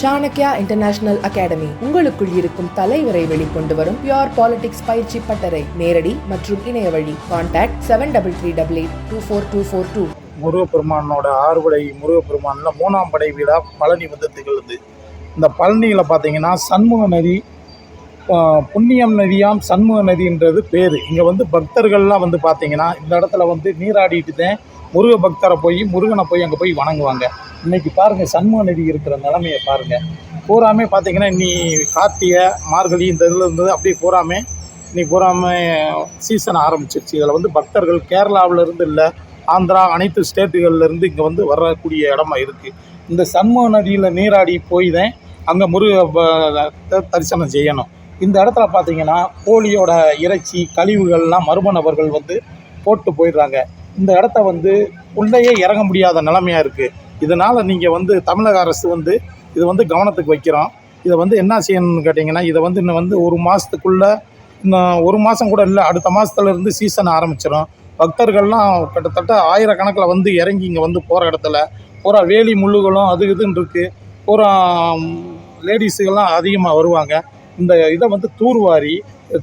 Chanakya international academy உங்களுக்குள் இருக்கும் தலைவரை வெளிக்கொண்டு வரும் பியோர் பாலிடிக்ஸ் பயிற்சி பட்டறை. நேரடி மற்றும் இணைய வழி. Contact seven double three double eight two four two four two முருகப்பெருமானோட ஆறுபடை முருகப்பெருமானில் மூணாம் படை வீடாக பழனி வந்து திகழ்ந்து. இந்த பழனியில் பார்த்தீங்கன்னா சண்முக நதி புண்ணியம் நதியாம் சண்முக நதின்றது பேர். இங்கே வந்து பக்தர்கள்லாம் வந்து பார்த்தீங்கன்னா இந்த இடத்துல வந்து நீராடிட்டு தான் முருக பக்தரை போய் முருகனை போய் அங்கே போய் வணங்குவாங்க. இன்னைக்கு பாருங்கள் சண்முக நதி இருக்கிற நிலமையை பாருங்கள் பூராமே பார்த்தீங்கன்னா இன்னி கார்த்திகை மார்கழி இந்த இதில் இருந்தது. அப்படியே பூராமே இன்னைக்கு பூராமே சீசன் ஆரம்பிச்சிருச்சு. இதில் வந்து பக்தர்கள் கேரளாவிலேருந்து இல்லை ஆந்திரா அனைத்து ஸ்டேட்டுகள்லேருந்து இங்கே வந்து வரக்கூடிய இடமா இருக்குது இந்த சண்முக நதியில் நீராடி போய் தான் அங்கே முருக தரிசனம் செய்யணும். இந்த இடத்துல பார்த்தீங்கன்னா கோழியோட இறைச்சி கழிவுகள்லாம் மர்ம நபர்கள் வந்து போட்டு போயிடுறாங்க. இந்த இடத்த வந்து உள்ளேயே இறங்க முடியாத நிலைமையாக இருக்குது இதனால் நீங்கள் வந்து தமிழக அரசு வந்து இது வந்து கவனத்துக்கு வைக்கிறோம். இதை வந்து என்ன செய்யணும்னு கேட்டிங்கன்னா இதை வந்து இன்னும் வந்து ஒரு மாதத்துக்குள்ளே இன்னும் ஒரு மாதம் கூட இல்லை அடுத்த மாதத்துல இருந்து சீசன் ஆரம்பிச்சிடும் பக்தர்கள்லாம் கிட்டத்தட்ட ஆயிரக்கணக்கில் வந்து இறங்கி இங்கே வந்து போகிற இடத்துல பூரா வேலி முள்ளுகளும் அது இதுன்னு இருக்குது பூரா லேடிஸுகள்லாம் அதிகமாக வருவாங்க. இந்த இதை வந்து தூர்வாரி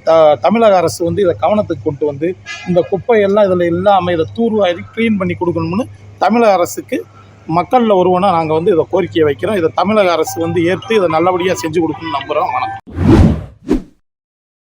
த தமிழக அரசு வந்து இதை கவனத்துக்கு கொண்டு வந்து இந்த குப்பையெல்லாம் இதில் இல்லாமல் இதை தூர்வாரி க்ளீன் பண்ணி கொடுக்கணும்னு தமிழக அரசுக்கு மக்களில் ஒருவனாக நாங்கள் வந்து இதை கோரிக்கையை வைக்கிறோம். இதை தமிழக அரசு வந்து ஏற்று இதை நல்லபடியாக செஞ்சு கொடுக்கணும்னு நம்புகிறோம் வணக்கம்.